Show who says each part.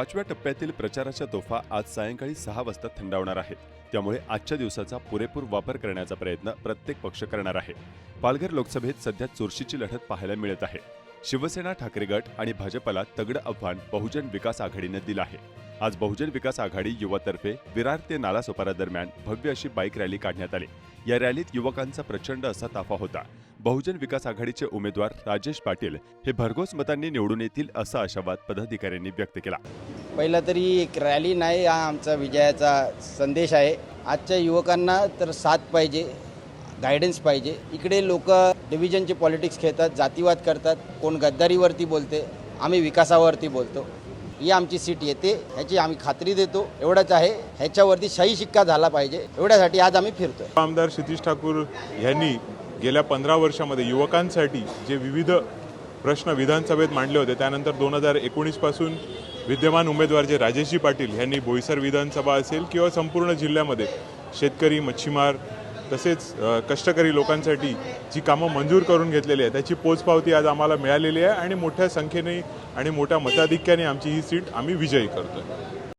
Speaker 1: पाचव्या टप्प्यातील प्रचाराच्या तोफा आज सायंकाळी सहा वाजता थंडावणार आहेत त्यामुळे आजच्या दिवसाचा पुरेपूर वापर करण्याचा प्रयत्न प्रत्येक पक्ष करणार आहे. पालघर लोकसभेत सध्या चुरशीची लढत पाहायला मिळत आहे. शिवसेना ठाकरे गट आणि भाजपला तगडं आव्हान बहुजन विकास आघाडीनं दिलं आहे. आज बहुजन विकास आघाडी युवातर्फे विरार ते नालासोपारा दरम्यान भव्य अशी बाईक रॅली काढण्यात आली. या रॅलीत युवकांचा प्रचंड असा ताफा होता. बहुजन विकास आघाडीचे उमेदवार राजेश पाटील हे भरघोस मतांनी निवडून येतील असा आशावाद पदाधिकाऱ्यांनी व्यक्त केला.
Speaker 2: पहिला तरी एक रॅली नाही हा आमचा विजयाचा संदेश आहे. आजच्या युवकांना तर साथ पाहिजे गायडन्स पाहिजे. इकडे लोक डिव्हिजनचे पॉलिटिक्स खेळतात जातीवाद करतात. कोण गद्दारीवरती बोलते आम्ही विकासावरती बोलतो. ही आमची सीट येते ह्याची आम्ही खात्री देतो. एवढंच आहे ह्याच्यावरती शाही शिक्का झाला पाहिजे. एवढ्यासाठी आज आम्ही फिरतोय.
Speaker 3: आमदार क्षितिश ठाकूर यांनी गेल्या पंधरा वर्षामध्ये युवकांसाठी जे विविध प्रश्न विधानसभेत मांडले होते त्यानंतर दोन हजार एकोणीसपासून विद्यमान उमेदवार जे राजेशजी पाटील यांनी बोईसर विधानसभा असेल किंवा संपूर्ण जिल्ह्यामध्ये शेतकरी मच्छीमार तसेच कष्टकरी लोकांसाठी जी कामं मंजूर करून घेतलेली आहे त्याची पोचपावती आज आम्हाला मिळालेली आहे आणि मोठ्या संख्येने आणि मोठ्या मताधिक्याने आमची ही सीट आम्ही विजयी करतोय.